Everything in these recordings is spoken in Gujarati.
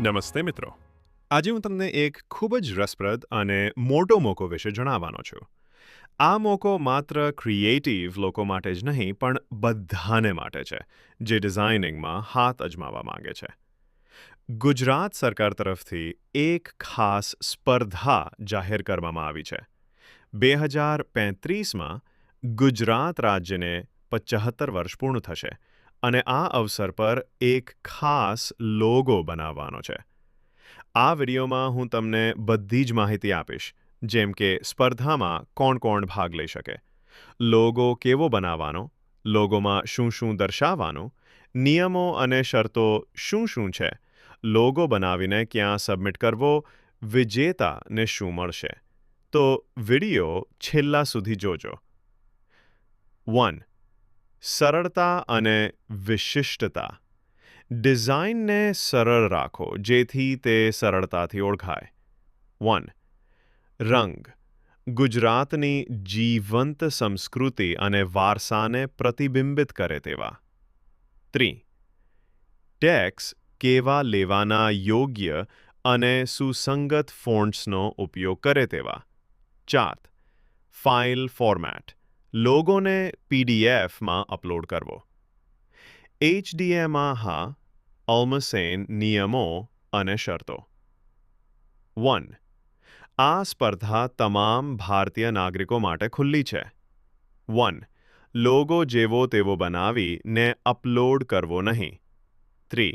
નમસ્તે મિત્રો. આજે હું તમને એક ખૂબ જ રસપ્રદ અને મોટો મોકો વિશે જણાવવાનો છું. આ મોકો માત્ર ક્રિએટિવ લોકો માટે જ નહીં, પણ બધાને માટે છે, જે ડિઝાઇનિંગમાં હાથ અજમાવવા માંગે છે. ગુજરાત સરકાર તરફથી એક ખાસ સ્પર્ધા જાહેર કરવામાં આવી છે. બે હજાર પેંત્રીસમાં ગુજરાત રાજ્યને પચહત્તર વર્ષ પૂર્ણ થશે અને આ અવસર પર એક ખાસ લોગો બનાવવાનો છે. આ વિડીયોમાં હું તમને બધી જ માહિતી આપીશ, જેમ કે સ્પર્ધામાં કોણ કોણ ભાગ લઈ શકે, લોગો કેવો બનાવવાનો, લોગોમાં શું શું દર્શાવવાનું, નિયમો અને શરતો શું શું છે, લોગો બનાવીને ક્યાં સબમિટ કરવો વિજેતાને શું મળશે. તો વીડિયો છેલ્લા સુધી જોજો. વન સરળતા અને વિશિષ્ટતા. ડિઝાઇનને સરળ રાખો, જેથી તે સરળતાથી ઓળખાય. વન. રંગ. ગુજરાતની જીવંત સંસ્કૃતિ અને વારસાને પ્રતિબિંબિત કરે તેવા. ત્રી ટેક્સ કેવા લેવાના યોગ્ય અને સુસંગત ફોન્ટ્સનો ઉપયોગ કરે તેવા. ચાર. File format. લોગોને પીડીએફમાં અપલોડ કરવો એચડીએમાં હા ઓલ્મસેન નિયમો અને શરતો વન આ સ્પર્ધા તમામ ભારતીય નાગરિકો માટે ખુલ્લી છે વન લોગો જેવો તેવો બનાવીને અપલોડ કરવો નહીં થ્રી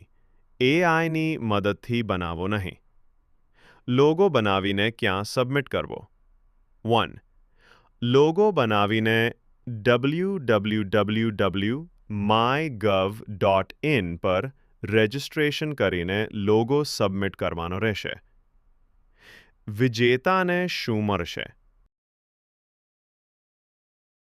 એઆઈની મદદથી બનાવો નહીં લોગો બનાવીને ક્યાં સબમિટ કરવો વન લોગો બનાવીને W W W W my gov dot in પર રજિસ્ટ્રેશન કરીને લોગો સબમિટ કરવાનો રહેશે વિજેતાને શું મળશે